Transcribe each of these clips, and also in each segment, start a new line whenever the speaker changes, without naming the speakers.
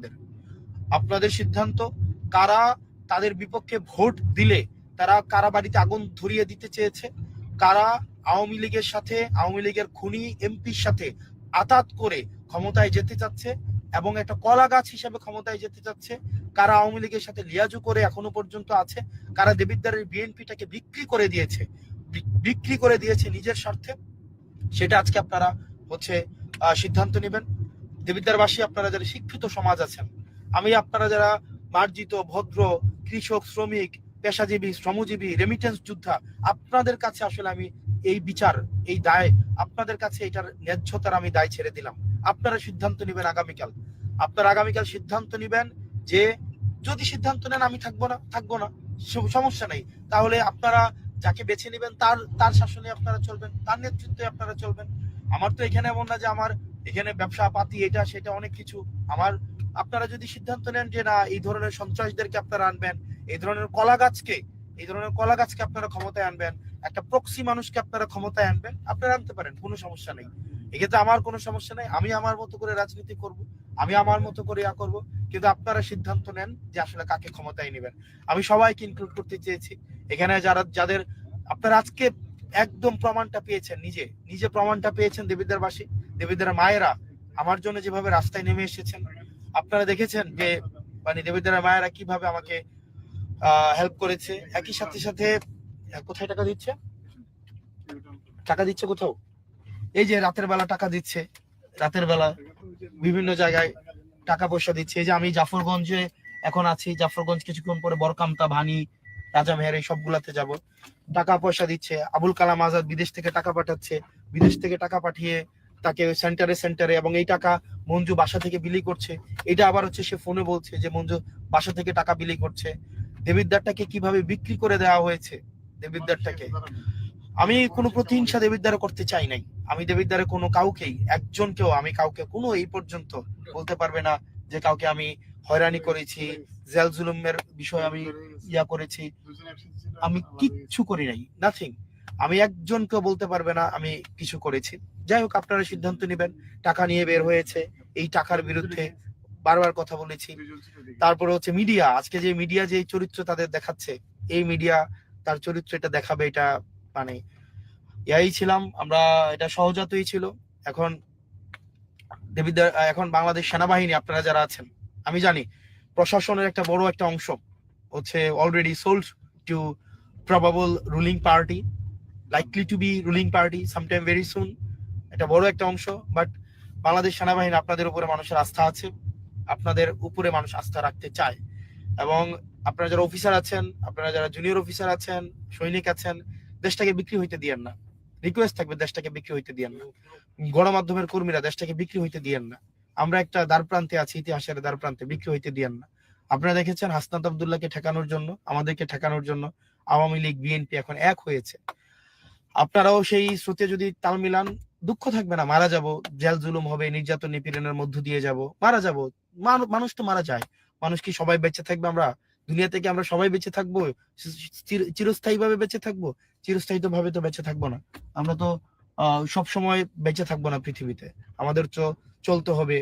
আপনাদের আপনাদের সিদ্ধান্ত, কারা তাদের বিপক্ষে ভোট দিলে তারা কারা বাড়িতে আগুন ধরিয়ে দিতে চেয়েছে? কারা আওয়ামী লীগের সাথে, আওয়ামী লীগের খুনি এমপির সাথে আতাত করে ক্ষমতায় যেতে চাচ্ছে এবং একটা কলা গাছ হিসেবে ক্ষমতায় যেতে চাচ্ছে? কারা আওয়ামী লীগের সাথে লিয়াজু করে এখনও পর্যন্ত আছে? কারা দেবিদ্বারের বিএনপিটাকে বিক্রি করে দিয়েছে? বিক্রি করে দিয়েছে নিজের স্বার্থে? সেটা আজকে আপনারা হচ্ছে সিদ্ধান্ত নেবেন। দেবিদ্বারবাসী, আপনারা যারা শিক্ষিত সমাজ আছেন, আমি আপনারা যারা মার্জিত, ভদ্র, কৃষক, শ্রমিক, পেশাজীবী, শ্রমজীবী রেমিটেন্স যোদ্ধা, আপনাদের কাছে আসলে আমি এই বিচার, এই দায়, আপনাদের কাছে এটার ন্যায্যতার আমি দায় ছেড়ে দিলাম। আপনারা সিদ্ধান্ত নেবেন আগামীকাল। আপনারা আগামীকাল সিদ্ধান্ত নেবেন যে যদি সিদ্ধান্ত নেন, আমি থাকব না থাকব না সমস্যা নেই। তাহলে আপনারা যাকে বেছে নেবেন, তার তার শাসনে আপনারা চলবেন, তার নেতৃত্বে আপনারা চলবেন। আমার তো এখানে এমন না যে আমার এখানে ব্যবসা পাতি এটা, সেটা অনেক কিছু। আমার, আপনারা যদি সিদ্ধান্ত নেন যে না, এই ধরনের সন্ত্রাসীদেরকে আপনারা আনবেন, এই ধরনের কলা গাছকে এই ধরনের কলা গাছকে আপনারা ক্ষমতায় আনবেন, একটা প্রক্সি মানুষকে আপনারা ক্ষমতায় আনবেন, আপনারা আনতে পারেন, কোনো সমস্যা নেই। এক্ষেত্রে আমার কোনো সমস্যা নেই, আমি আমার মতো করে রাজনীতি করব, আমি আমার মতো করে ইয়া করব, কিন্তু আপনারা সিদ্ধান্ত নেন যে আসলে কাকে ক্ষমতায় নেবেন। আমি সবাইকে ইনক্লুড করতে চেয়েছি। এখানে যারা, যাদের, আপনারা আজকে একদম প্রমাণটা পেয়েছেন নিজে। নিজে প্রমাণটা পেয়েছেন দেবিদ্বারবাসী। দেবিদ্বার মায়েরা আমার জন্য যেভাবে রাস্তায় নেমে এসেছেন, আপনারা দেখেছেন যে মানে দেবিদ্বার মায়েরা কীভাবে আমাকে হেল্প করেছে। একই সাথে সাথে কোথায় টাকা দিচ্ছে? টাকা দিচ্ছে কোথাও? এই যে রাতের বেলা টাকা দিচ্ছে, রাতের বেলা বিভিন্ন জায়গায় টাকা পয়সা দিচ্ছে। এই যে আমি জাফরগঞ্জে এখন আছি। জাফরগঞ্জ কিছুক্ষণ পরে বরকামতা ভানি রাজা মেহের এই সবগুলাতে যাব। টাকা পয়সা দিচ্ছে। আবুল কালাম আজাদ বিদেশ থেকে টাকা পাঠাচ্ছে। বিদেশ থেকে টাকা পাঠিয়ে তাকে সেন্টারে সেন্টারে এবং এই টাকা মঞ্জু বাসা থেকে বিলি করছে। এটা আবার হচ্ছে সে ফোনে বলছে যে, মঞ্জু বাসা থেকে টাকা বিলি করছে। দেবিদ্বারটাকে কীভাবে বিক্রি করে দেওয়া হয়েছে দেবিদ্বারটাকে? আমি কোনো প্রতিহিংসা দেবিদ্বারে করতে চাই নাই। আমি দেবিদ্বারে কোনো কাউকেই, একজনকেও, আমি কাউকে কোনো এই পর্যন্ত বলতে পারবে না যে, কাউকে আমি হয়রানি করেছি, জেল জুলুমের বিষয়ে আমি ইয়া করেছি। আমি কিচ্ছু করি নাই নাথিং আমি একজনকে বলতে পারবে না, আমি কিছু করেছি। যাই হোক, আপনারা সিদ্ধান্ত নেবেন। টাকা নিয়ে বের হয়েছে। এই টাকার বিরুদ্ধে বারবার কথা বলেছি। তারপরে হচ্ছে মিডিয়া। আজকে যে মিডিয়া যে চরিত্র তাদের দেখাচ্ছে, এই মিডিয়া তার চরিত্র এটা দেখাবে, এটা মানে ইয়াই ছিলাম। আমরা, এটা সহজাতই ছিল। এখন দেবিদ্বার, এখন বাংলাদেশ সেনাবাহিনী, আপনারা যারা আছেন আমি জানি, প্রশাসনের একটা বড় একটা অংশ হচ্ছে already sold to probable ruling party likely to be ruling party sometime very soon এটা বড় একটা অংশ বাট বাংলাদেশ সেনাবাহিনী আপনাদের উপরে মানুষের আস্থা আছে, আপনাদের উপরে মানুষ আস্থা রাখতে চায়, এবং আপনারা যারা অফিসার আছেন, আপনারা যারা জুনিয়র অফিসার আছেন, সৈনিক আছেন, দেশটাকে বিক্রি হইতে দিয়েন না। রিকোয়েস্ট থাকবে দেশটাকে বিক্রি হইতে দিয়েন না। গণমাধ্যমের কর্মীরা দেশটাকে বিক্রি হইতে দিয়েন না। আমরা একটা দ্বার প্রান্তে আছি, ইতিহাসের দ্বার প্রান্তে বিক্রি হইতে দিয়েন না। আপনারা দেখেছেন হাসনাত আবদুল্লাহকে ঠেকানোর জন্য, আমাদেরকে ঠেকানোর জন্য আওয়ামী লীগ, বিএনপি এখন এক হয়েছে। আপনারাও সেই স্রোতে যদি তাল মিলান, দুঃখ থাকবে না, মারা যাব, জেল জুলুম হবে, নির্যাতন, নিপীড়নের মধ্য দিয়ে যাব, মারা যাব মানুষ তো মারা যায়। মানুষ কি সবাই বেঁচে থাকবে আমরা? দুনিয়া থেকে আমরা সবাই বেঁচে থাকব? চিরস্থায়ী ভাবে বেঁচে থাকব? চিরস্থায়িত ভাবে তো বেঁচে থাকব না। আমরা তো সব সময় বেঁচে থাকব না পৃথিবীতে। আমাদের তো চলতে হবে।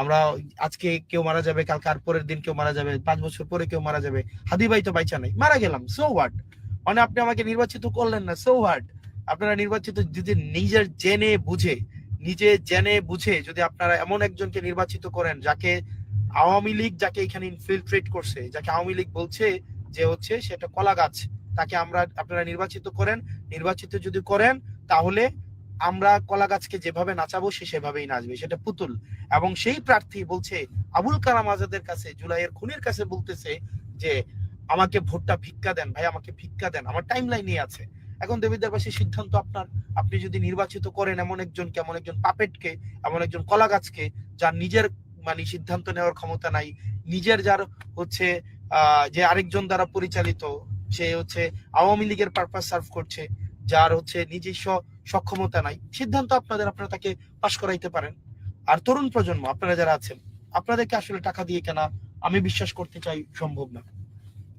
আমরা আজকে কেউ মারা যাবে, কালকে আর পরের দিন কেউ মারা যাবে, পাঁচ বছর পরে কেউ মারা যাবে। হাদি ভাই তো বাইচা নাই। মারা গেলাম সো হোয়াট মানে আপনি আমাকে নির্বাচিত করলেন না সো হোয়াট আপনারা নির্বাচিত যদি নিজের জেনে বুঝে, নিজে জেনে বুঝে যদি আপনারা এমন একজনকে নির্বাচিত করেন যাকে আওয়ামী লীগ যাকে এখানে ইনফিলট্রেট করছে, যাকে আওয়ামী লীগ বলছে যে হচ্ছে সেটা কলা গাছ তাকে আমরা আপনারা নির্বাচিত করেন। নির্বাচিত যদি করেন, তাহলে আমরা কলা গাছকে যেভাবে নাচাবো সে সেভাবেই নাচবে, সেটা পুতুল। এবং সেই প্রার্থী বলছে, আবুল কালাম আজাদের কাছে, জুলাইয়ের খুনির কাছে বলতেছে যে, আমাকে ভোটটা ভিক্ষা দেন, ভাই আমাকে ভিক্ষা দেন, আমার টাইম লাইনে আছে। এখন দেবিদ্বারবাসীর সিদ্ধান্ত আপনার। আপনি যদি নির্বাচিত করেন এমন একজনকে এমন একজন পাপেটকে, এমন একজন কলা গাছকে, যার নিজের মানে সিদ্ধান্ত নেওয়ার ক্ষমতা নাই, নিজের যার হচ্ছে যে আরেকজন দ্বারা পরিচালিত, সে হচ্ছে আওয়ামী লীগের পারপাস সার্ভ করছে যার হচ্ছে নিজস্ব সক্ষমতা নাই, সিদ্ধান্ত আপনাদের, আপনারা তাকে পাশ করাইতে পারেন। আর তরুণ প্রজন্ম, আপনারা যারা আছেন, আপনাদেরকে আসলে টাকা দিয়ে কেনা আমি বিশ্বাস করতে চাই সম্ভব না।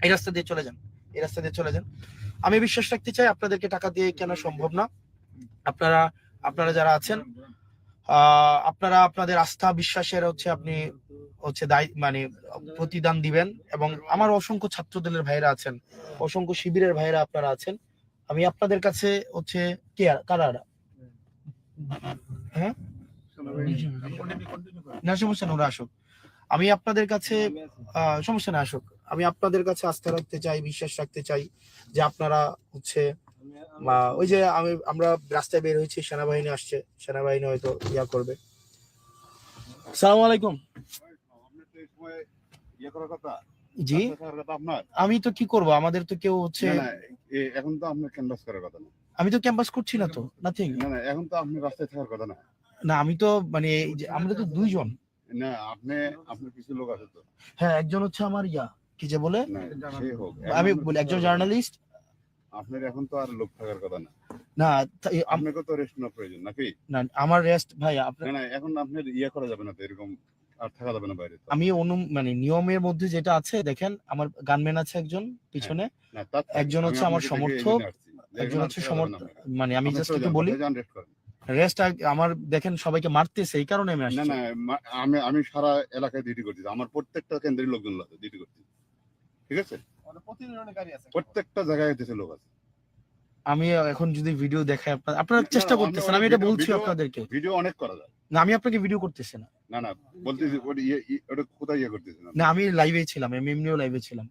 এই রাস্তা দিয়ে চলে যান, এই রাস্তা দিয়ে চলে যান। আমি বিশ্বাস রাখতে চাই আপনাদেরকে টাকা দিয়ে কেনা সম্ভব না। আপনারা আপনারা যারা আছেন আপনারা আপনাদের আস্থা, বিশ্বাসের হচ্ছে আপনি হচ্ছে মানে প্রতিদান দিবেন এবং আমার অসংখ্য ছাত্রদলের ভাইরা আছেন, অসংখ্য শিবিরের ভাইরা আপনারা আছেন। আমি আপনাদের কাছে হচ্ছে কে আর- কারা হ্যাঁ? না সমস্যা না ওরা আসুক। আমি আপনাদের কাছে সমস্যা না আসুক। আমি আপনাদের কাছে আস্থা রাখতে চাই বিশ্বাস রাখতে চাই যে আপনারা হচ্ছে ওই যে আমি আমরা রাস্তায় বের হয়েছি সেনাবাহিনী আসছে সেনাবাহিনী হয়তো ইয়া করবে। সালাম আলাইকুম।
ইয়ে করার কথা,
জি। আমি তো কি করব? আমাদের তো কেউ হচ্ছে
না, না, এখন তো আপনার ক্যানভাস করার কথা না।
আমি তো ক্যাম্পাস করছি না তো নাথিং
না না এখন তো আপনি রাস্তায় থাকার কথা না।
না আমি তো মানে আমরা তো দুইজন।
না আপনি আপনার কিছু লোক আছে তো।
হ্যাঁ একজন হচ্ছে আমার ইয়া কি যে বলে?
না
আমি বলি একজন জার্নালিস্ট
আপনার এখন তো আর লোক থাকার কথা না।
না
আপনাকে তো রেস্ট নেওয়ার প্রয়োজন নাকি?
না আমার রেস্ট ভাই আপনার
না না এখন আপনার ইয়ে করা যাবে না তো এরকম আর থাকা যাবে না বাইরে
আমি অনু মানে নিয়মের মধ্যে যেটা আছে দেখেন আমার গানম্যান আছে একজন পিছনে। একজন হচ্ছে আমার সমর্থক, একজন হচ্ছে মানে আমি জাস্ট একটু বলি। রেস্ট আমার দেখেন সবাইকে মারতেছে এই কারণে আমি আসছি।
না মা- আমি আমি সারা এলাকায় ডিউটি করতেছি। আমার প্রত্যেকটা কেন্দ্রের লোকজন আছে ডিউটি করতেছি ঠিক আছে? প্রত্যেকটা জায়গায় লোক আছে।
আমি এখন যদি ভিডিও দেখাই আপনার আপনারা চেষ্টা করতেছেন আমি এটা বলছি আপনাদেরকে।
ভিডিও অনেক করা যায়।
না আমি আপনাকে ভিডিও করতেছি না।
না না বলতেছি ওটা ইয়ে ই- ওটা কোথায় ইয়ে করতেছি না
না আমি লাইভে ছিলাম আমি এমনিও লাইভে ছিলাম।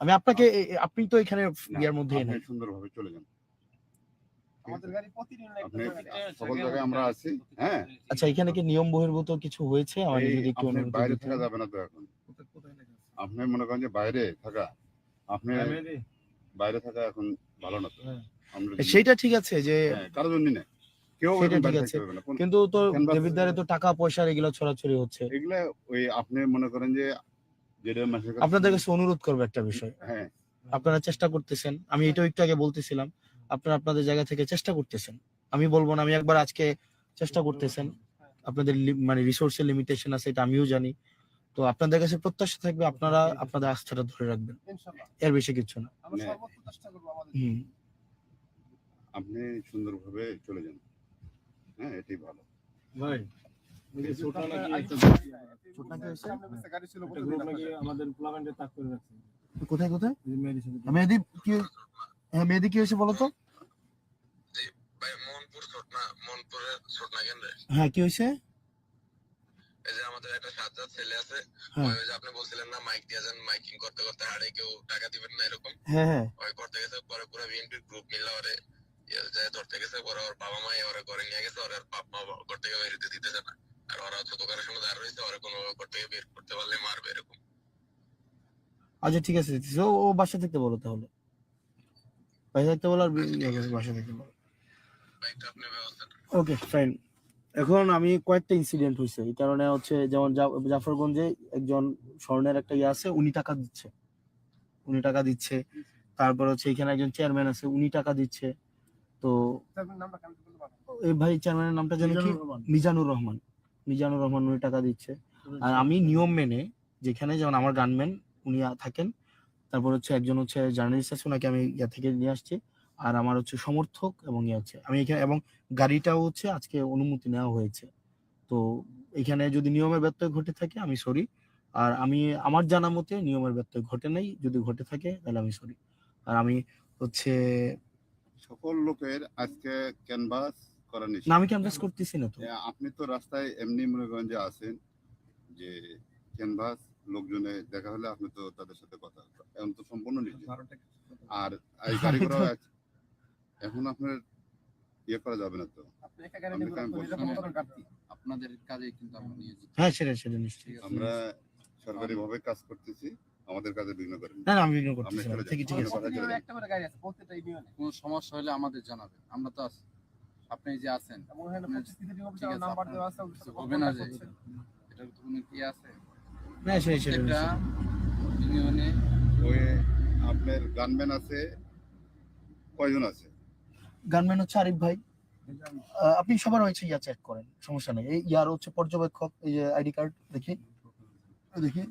আমি আপনাকে এ- আপনি তো এখানে ইয়ার মধ্যে নেই।
সুন্দরভাবে চলে যান।
আমাদের গাড়ি প্রতিদিন
আপনি সকল জায়গায় আমরা আছি হ্যাঁ।
আচ্ছা এখানে কি নিয়ম বহির্ভূত কিছু হয়েছে? যদি
বাইরে থাকা যাবে না তো এখন। আপনি মনে করেন যে বাইরে থাকা আপনি বাইরে। থাকা এখন ভালো না তো। আমরা
ঠিক আছে যে
হ্যাঁ, কারোর জন্য না
সেটা ঠিক আছে। কিন্তু তো দেবিদ্বারে তো টাকা পয়সা এগুলো ছড়াছড়ি হচ্ছে।
এগুলা ওই আপনি মনে করেন যে যেটা
আপনাদের কাছে অনুরোধ করব একটা বিষয়।
হ্যাঁ।
আপনারা চেষ্টা করতেছেন। আমি এটাও একটু আগে বলতেছিলাম আপনারা আপনাদের জায়গা থেকে চেষ্টা করতেছেন। আমি বলব না আমি একবার আজকে চেষ্টা করতেছেন। আপনাদের লি- মানে রিসোর্সের লিমিটেশন আছে এটা আমিও জানি। তো আপনাদের কাছে প্রত্যাশা থাকবে আপনারা আপনাদের আস্থাটা ধরে রাখবেন। এর বেশি কিছু না।
আমরা
হ্যাঁ। আপনি সুন্দরভাবে চলে যান। হ্যাঁ এটাই ভালো।
ভাই
কোথায় কোথায়? মেহেদি কি হ্যাঁ মেহেদি কি হয়েছে বলো তো?
ভাই মনপুর ছোটনা মনপুরের ছোটনা কেন্দ্রে।
হ্যাঁ কি হয়েছে?
এই যে আমাদের একটা সাজ্জাদ ছেলে আছে
হ্যাঁ।
ওই যে আপনি বলছিলেন না মাইক দিয়ে যান মাইকিং করতে করতে হাড়ে কেউ টাকা দিবেন না এরকম?
হ্যাঁ হ্যাঁ।
ওই করতে গেছে পরে পুরো বিএনপির গ্রুপ মিলে ওরে। ধরতে গেছে পরে ওর বাবা মা ওরা নিয়ে গেছে ওর বাপ মা গিয়ে বেরোতে দিতেছে না। আর ওরা ছোট কারের সঙ্গে দাঁড় রয়েছে ওরা কোনো করতে গিয়ে বের করতে পারলে মারবে এরকম।
আচ্ছা ঠিক আছে ও ও বাসা থাকতে বলো তাহলে। বাসা থাকতে বলো আর বাসা থাকতে বলো। Okay fine. এখন আমি কয়েকটা ইনসিডেন্ট হয়েছে এই কারণে হচ্ছে যেমন জাফরগঞ্জে একজন স্বর্ণের একটা ইয়ে আছে উনি টাকা দিচ্ছে। উনি টাকা দিচ্ছে। তারপর হচ্ছে এখানে একজন চেয়ারম্যান আছে উনি টাকা দিচ্ছে। তো? এই ভাই চেয়ারম্যানের নামটা যেন কি? মিজানুর রহমান। মিজানুর রহমান। উনি টাকা দিচ্ছে। আর আমি নিয়ম মেনে যেখানে যেমন আমার গানম্যান উনি থাকেন তারপর হচ্ছে একজন হচ্ছে জার্নালিস্ট আছে ওনাকে আমি ইয়া থেকে নিয়ে আসছি। আর আমার হচ্ছে সমর্থক এবং ইয়ে হচ্ছে আমি এখানে এবং গাড়িটাও হচ্ছে আজকে অনুমতি নেওয়া হয়েছে। তো এখানে যদি নিয়মের ব্যত্যয় ঘটে থাকে আমি সরি। আর আমি আমার জানা মতে নিয়মের ব্যত্যয় ঘটে নাই। যদি ঘটে থাকে তাহলে আমি সরি। আর আমি হচ্ছে
সকল লোকের আজকে ক্যানভাস করা নিষেধ।
আমি ক্যাম্পাস করতেছি না তো।
আপনি তো রাস্তায় এমনি মনে করেন যে আছেন যে ক্যানভাস লোকজনে দেখা হলে আপনি তো তাদের সাথে কথা এখন তো সম্পূর্ণ নিজে আর এই গাড়ি করা এখন আপনার ইয়ে করা যাবে না তো।
ঘাটতি।
আপনাদের কাজে কিন্তু আমরা নিয়োজিত।
হ্যাঁ সেটা সেটা নিশ্চয়ই।
আমরা সরকারি ভাবে কাজ করতেছি। আমাদের কাজে বিঘ্ন করেন
না। আমি ইগনোর
আপনি
করতেছি না
চলে
ঠিক আছে
একটা করে গাড়ি আছে, প্রত্যেকটা ইউনিয়নে।
কোনো সমস্যা হলে আমাদের জানাবেন। আমরা তো আছি। আপনি যে আছেন ঠিক আছে,
নাম্বার দেওয়া আছে, ওদের সাথে
হবে না যে। এটার তো কোনো কি আছে?
না সেটা সেটা
একটা ইউনিয়নে
ওই আপনার গানম্যান আছে কয়জন আছে?
গানম্যান হচ্ছে আরিফ ভাই। আপনি সবার হয়েছে ইয়া চেক করেন সমস্যা নেই। ইয়ার হচ্ছে পর্যবেক্ষক এই যে আইডি কার্ড দেখি। দেখি।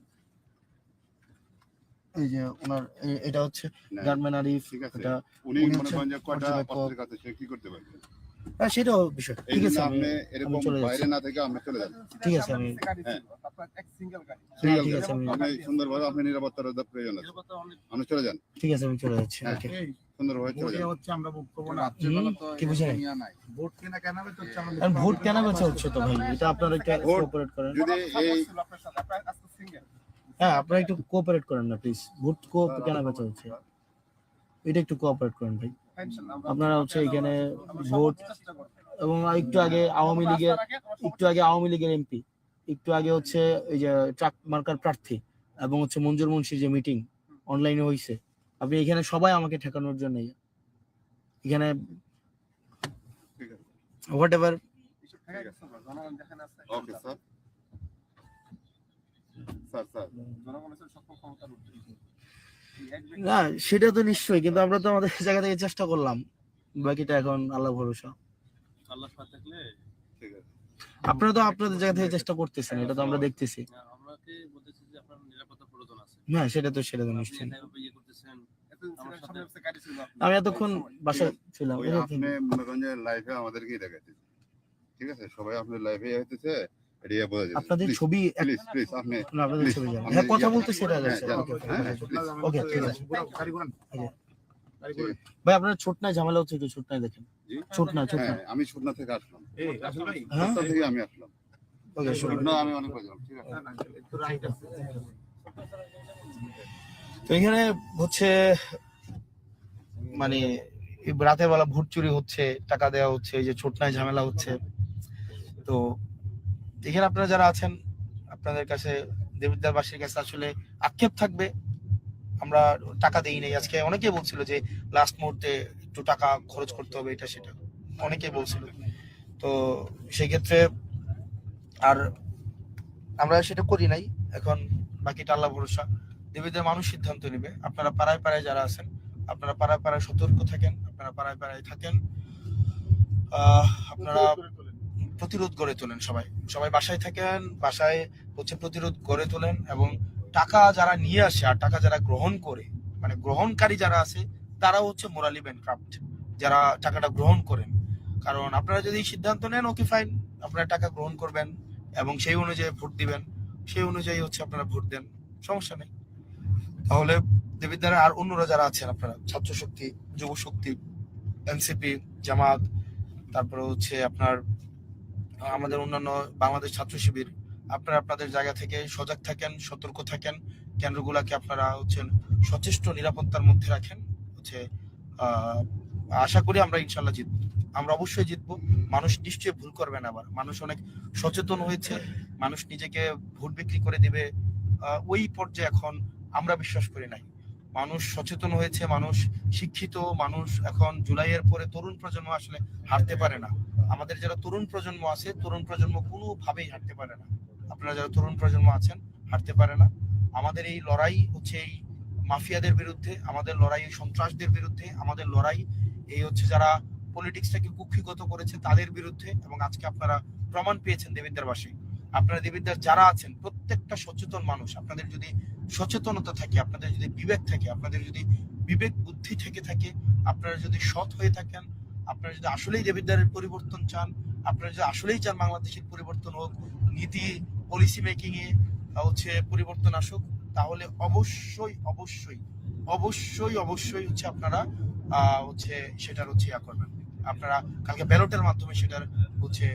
এই যে ওনার এটা হচ্ছে গানম্যান আরিফ
ঠিক আছে।
এটা
উনি মনে করেন যে কয়টা পত্রের কাছে সে কি করতে পারবে?
হ্যাঁ সেটাও বিষয়। ঠিক আছে
আপনি এরকম বাইরে না থেকে আপনি চলে যান
ঠিক আছে, আমি-
হ্যাঁ।
ছিল, তারপর এক সিঙ্গেল গাড়ি।
হ্যাঁ, ঠিক আছে আমি
সুন্দরভাবে আপনি নিরাপত্তার প্রয়োজন আছে। আপনি চলে যান।
ঠিক আছে আমি চলে যাচ্ছি
হ্যাঁ। সুন্দরভাবে চলে যান।
হচ্ছে আমরা করব না।
কি
ভোট কেনা কেন হচ্ছে আমরা
ভোট কেন বেচা হচ্ছে তো ভাই এটা আপনারা একটু কোঅপারেট করেন।
যদি এই
আপনার সাথে আপনার আজকে সিঙ্গেল
হ্যাঁ আপনারা একটু কোঅপারেট করেন না প্লিজ ভোট কো কেন বেচা হচ্ছে এটা একটু কোঅপারেট করেন ভাই আপনারা হচ্ছে এখানে ভোট এবং একটু আগে আওয়ামী লীগের একটু আগে আওয়ামী লীগের এমপি একটু আগে হচ্ছে এই যে ট্রাক মার্কার প্রার্থী এবং হচ্ছে মঞ্জুর মুন্সির যে মিটিং অনলাইনে হয়েছে আপনি এখানে সবাই আমাকে ঠেকানোর জন্য এখানে
ঠিক আছে
হোয়াট এভার
জনগণ দেখেন আছে
ওকে স্যার স্যার স্যার
জনগণের সাথে সকল ক্ষমতার উঠে এই এক ব্যক্তি-
না সেটা তো নিশ্চয়ই কিন্তু আমরা তো আমাদের জায়গা থেকে চেষ্টা করলাম। বাকিটা এখন আল্লাহ ভরসা।
আল্লাহ থাকলে
ঠিক আছে।
আপনারা তো আপনাদের জায়গা থেকে চেষ্টা করতেছেন এটা তো আমরা দেখতেছি।
আমাকে বলতেছি যে আপনার নিরাপত্তা প্রয়োজন আছে?
হ্যাঁ সেটা তো সেটা তো নিশ্চয়ই।
ইয়ে।
আমি এতক্ষণ বাসায় ছিলাম
আপনি মনে করেন যে লাইফে আমাদেরকেই দেখাইতেছে। ঠিক আছে সবাই আপনার লাইফে হইতেছে। ইয়ে
আপনাদের ছবি আপনাদের ছবি হ্যাঁ কথা বলতে সেটা
হ্যাঁ।
ওকে
হ্যাঁ,
ঠিক আছে।
গাড়ি ঘোরান
ভাই আপনার ছোট নাই ঝামেলা হচ্ছে একটু ছোট নাই দেখেন।
জি?
ছোট না ছোট না।
হ্যাঁ আমি সুটনা থেকে আসলাম।
এই
হ্যাঁ?
থেকে আমি আসলাম।
ওকে
সুটনা আমি অনেক বাজলাম ঠিক আছে?
একটু রাইট আছে।
তো এখানে হচ্ছে মানে এই রাতের বেলা ভোট চুরি হচ্ছে টাকা দেওয়া হচ্ছে এই যে ছোটনায় ঝামেলা হচ্ছে। তো এখানে আপনারা যারা আছেন, আপনাদের কাছে দেবিদ্যারবাসীর কাছে আসলে আক্ষেপ থাকবে। আমরা টাকা দেই নাই আজকে অনেকেই বলছিল যে লাস্ট মুহূর্তে একটু টাকা খরচ করতে হবে, এটা সেটা। অনেকেই বলছিল। তো সেক্ষেত্রে আর আমরা সেটা করি নাই। এখন বাকিটা আল্লাহ ভরসা। দেবীদের মানুষ সিদ্ধান্ত নেবে। আপনারা পাড়ায় পাড়ায় যারা আছেন, আপনারা পাড়ায় পাড়ায় সতর্ক থাকেন, আপনারা পাড়ায় পাড়ায় থাকেন। আপনারা প্রতিরোধ গড়ে তোলেন সবাই। সবাই বাসায় থাকেন, বাসায় হচ্ছে প্রতিরোধ গড়ে তোলেন এবং টাকা যারা নিয়ে আসে আর টাকা যারা গ্রহণ করে মানে গ্রহণকারী যারা আছে, তারাও হচ্ছে মোরালি ব্যানক্রাফট যারা টাকাটা গ্রহণ করেন। কারণ আপনারা যদি সিদ্ধান্ত নেন ওকে ফাইন আপনারা টাকা গ্রহণ করবেন এবং সেই অনুযায়ী ভোট দিবেন, সেই অনুযায়ী হচ্ছে আপনারা ভোট দেন, সমস্যা নেই। তাহলে দেবিদ্বারা আর অন্যরা যারা আছেন আপনারা ছাত্র শক্তি যুব শক্তি এনসিপি, জামাত, তারপরে হচ্ছে আপনার আমাদের অন্যান্য বাংলাদেশ ছাত্র শিবির, আপনারা আপনাদের জায়গা থেকে সজাগ থাকেন, সতর্ক থাকেন। কেন্দ্রগুলাকে আপনারা হচ্ছেন সচেষ্ট, নিরাপত্তার মধ্যে রাখেন। হচ্ছে আশা করি আমরা ইনশাল্লাহ জিতবো। আমরা অবশ্যই জিতবো। মানুষ নিশ্চয়ই ভুল করবে না আবার। মানুষ অনেক সচেতন হয়েছে। মানুষ নিজেকে ভোট বিক্রি করে দিবে। ওই পর্যায়ে এখন আমরা বিশ্বাস করি নাই। মানুষ সচেতন হয়েছে, মানুষ শিক্ষিত, মানুষ এখন জুলাইয়ের পরে তরুণ প্রজন্ম আসলে হারতে পারে না। আমাদের যারা তরুণ প্রজন্ম আছে, তরুণ প্রজন্ম কোনোভাবেই হারতে পারে না। আপনারা যারা তরুণ প্রজন্ম আছেন হারতে পারে না। আমাদের এই লড়াই হচ্ছে এই মাফিয়াদের বিরুদ্ধে, আমাদের লড়াই সন্ত্রাসদের বিরুদ্ধে, আমাদের লড়াই এই হচ্ছে যারা পলিটিক্সটাকে কুক্ষিগত করেছে তাদের বিরুদ্ধে এবং আজকে আপনারা প্রমাণ পেয়েছেন দেবিদ্যারবাসী আপনারা দেবিদ্যার যারা আছেন, প্রত্যেকটা সচেতন মানুষ, আপনাদের যদি সচেতনতা থাকে, আপনাদের যদি বিবেক থাকে, আপনাদের যদি বিবেক বুদ্ধি থেকে থাকে, আপনারা যদি সৎ হয়ে থাকেন, আপনারা যদি আসলেই দেবিদ্বারের পরিবর্তন চান, আপনারা যদি আসলেই চান বাংলাদেশের পরিবর্তন হোক, নীতি পলিসি মেকিং এ হচ্ছে পরিবর্তন আসুক, তাহলে অবশ্যই অবশ্যই অবশ্যই অবশ্যই হচ্ছে আপনারা হচ্ছে সেটার হচ্ছে ইয়া করবেন। আপনারা কালকে ব্যালটের মাধ্যমে সেটার হচ্ছে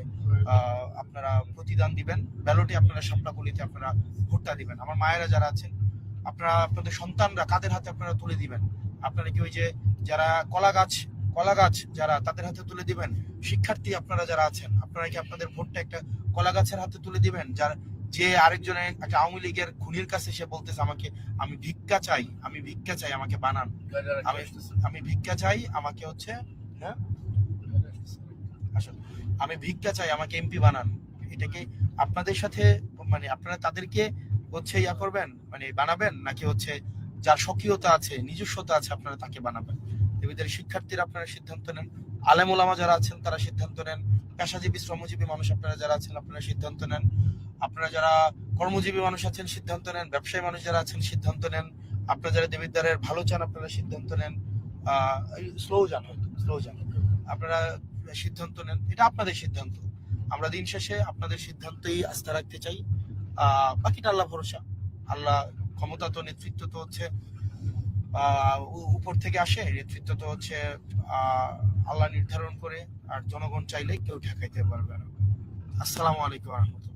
আপনারা প্রতিদান দিবেন, ব্যালটে আপনারা সাপলাগুলিতে আপনারা ভোটটা দিবেন। আমার মায়েরা যারা আছেন আপনারা, আপনাদের সন্তানরা কাদের হাতে আপনারা তুলে দিবেন? আপনারা কি ওই যে যারা কলা গাছ কলা গাছ যারা তাদের হাতে তুলে দিবেন? শিক্ষার্থী আপনারা যারা আছেন, আপনারা কি আপনাদের ভোটটা একটা কলা গাছের হাতে তুলে দিবেন? যার, যে আরেকজনের, একটা আওয়ামী লীগের খুনির কাছে সে বলতেছে আমাকে, আমি ভিক্ষা চাই, আমি ভিক্ষা চাই, আমাকে বানান। আমি আমি ভিক্ষা চাই, আমাকে হচ্ছে হ্যাঁ? আসলে, আমি ভিক্ষা চাই, আমাকে এমপি বানান। এটাকে আপনাদের সাথে মানে আপনারা তাদেরকে হচ্ছে ইয়া করবেন? মানে বানাবেন? নাকি হচ্ছে যার স্বকীয়তা আছে, নিজস্বতা আছে আপনারা তাকে বানাবেন? দেবীদের শিক্ষার্থীরা আপনারা সিদ্ধান্ত নেন। আলেম ওলামা যারা আছেন, তারা সিদ্ধান্ত নেন। পেশাজীবী, শ্রমজীবী মানুষ আপনারা যারা আছেন, আপনারা সিদ্ধান্ত নেন। আপনারা যারা কর্মজীবী মানুষ আছেন, সিদ্ধান্ত নেন। ব্যবসায়ী মানুষ যারা আছেন, সিদ্ধান্ত নেন। আপনারা যারা দেবিদ্বারের ভালো চান, আপনারা সিদ্ধান্ত নেন। স্লো যান হয়তো স্লো যান। আপনারা সিদ্ধান্ত নেন। এটা আপনাদের সিদ্ধান্ত। আমরা দিন শেষে আপনাদের সিদ্ধান্তেই আস্থা রাখতে চাই। বাকিটা আল্লাহ ভরসা। আল্লাহ ক্ষমতা তো, নেতৃত্ব তো হচ্ছে উপর থেকে আসে। নেতৃত্ব তো হচ্ছে আল্লাহ নির্ধারণ করে, আর জনগণ চাইলে কেউ ঠেকাইতে পারবে না। আসসালামু আলাইকুম রহমতুল্লাহ।